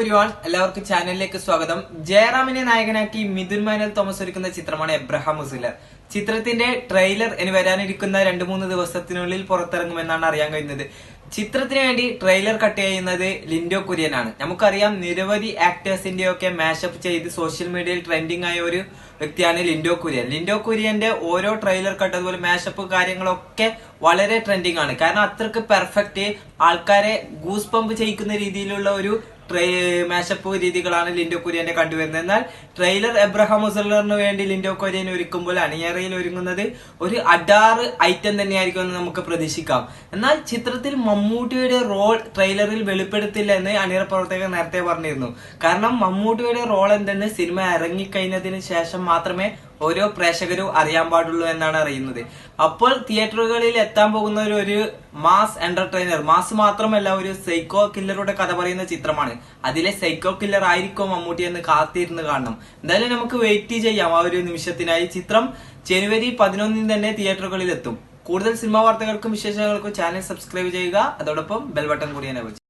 എല്ലാവർക്കും ചാനലിലേക്ക് സ്വാഗതം. ജയറാമിനെ നായകനാക്കി മിഥുൻ മാനൽ തോമസ് ഒരുക്കുന്ന ചിത്രമാണ് എബ്രഹാം മുസിലർ ചിത്രത്തിന്റെ ട്രെയിലർ ഇനി വരാനിരിക്കുന്ന രണ്ടു മൂന്ന് ദിവസത്തിനുള്ളിൽ പുറത്തിറങ്ങുമെന്നാണ് അറിയാൻ കഴിയുന്നത്. ചിത്രത്തിന് വേണ്ടി ട്രെയിലർ കട്ട് ചെയ്യുന്നത് ലിൻഡോ കുര്യനാണ്. നമുക്കറിയാം നിരവധി ആക്ടേഴ്സിന്റെ ഒക്കെ മാഷപ്പ് ചെയ്ത് സോഷ്യൽ മീഡിയയിൽ ട്രെൻഡിങ് ആയ ഒരു വ്യക്തിയാണ് ലിൻഡോ കുര്യൻ. ലിൻഡോ കുര്യന്റെ ഓരോ ട്രെയിലർ കട്ട് അതുപോലെ മാഷപ്പ് കാര്യങ്ങളൊക്കെ വളരെ ട്രെൻഡിങ് ആണ്. കാരണം അത്രയ്ക്ക് പെർഫെക്റ്റ് ആൾക്കാരെ ഗൂസ് പമ്പ് ചെയ്യിക്കുന്ന രീതിയിലുള്ള ഒരു മാഷപ്പ് രീതികളാണ് ലിൻഡോ കുര്യന്റെ കണ്ടുവരുന്നത്. എന്നാൽ ട്രെയിലർ എബ്രഹാം മുസല്ലറിന് വേണ്ടി ലിൻഡോ കുര്യൻ ഒരുക്കുമ്പോൾ അണിയറയിൽ ഒരുങ്ങുന്നത്. ഒരു അഡാറ് ഐറ്റം തന്നെയായിരിക്കും എന്ന് നമുക്ക് പ്രതീക്ഷിക്കാം. എന്നാൽ ചിത്രത്തിൽ മമ്മൂട്ടിയുടെ റോൾ ട്രെയിലറിൽ വെളിപ്പെടുത്തില്ല എന്ന് അണിയറ പ്രവർത്തകർ നേരത്തെ പറഞ്ഞിരുന്നു. കാരണം മമ്മൂട്ടിയുടെ റോൾ എന്തെന്ന് സിനിമ ഇറങ്ങിക്കഴിഞ്ഞതിന് ശേഷം മാത്രമേ ഓരോ പ്രേക്ഷകരും അറിയാൻ പാടുള്ളൂ എന്നാണ് അറിയുന്നത്. അപ്പോൾ തിയേറ്ററുകളിൽ എത്താൻ പോകുന്ന ഒരു ഒരു മാസ് എന്റർടൈനർ മാസ് മാത്രമല്ല ഒരു സൈക്കോ കില്ലറുടെ കഥ പറയുന്ന ചിത്രമാണ്. അതിലെ സൈക്കോ കില്ലർ ആയിരിക്കും മമ്മൂട്ടി എന്ന് കാത്തിരുന്ന് കാണണം. എന്തായാലും നമുക്ക് വെയിറ്റ് ചെയ്യാം ആ ഒരു നിമിഷത്തിനായി. ചിത്രം ജനുവരി പതിനൊന്നിന് തന്നെ തിയേറ്ററുകളിൽ എത്തും കൂടുതൽ സിനിമാ വാർത്തകൾക്കും വിശേഷങ്ങൾക്കും ചാനൽ സബ്സ്ക്രൈബ് ചെയ്യുക. അതോടൊപ്പം ബെൽബട്ടൺ കൂടി അനുഭവിച്ചു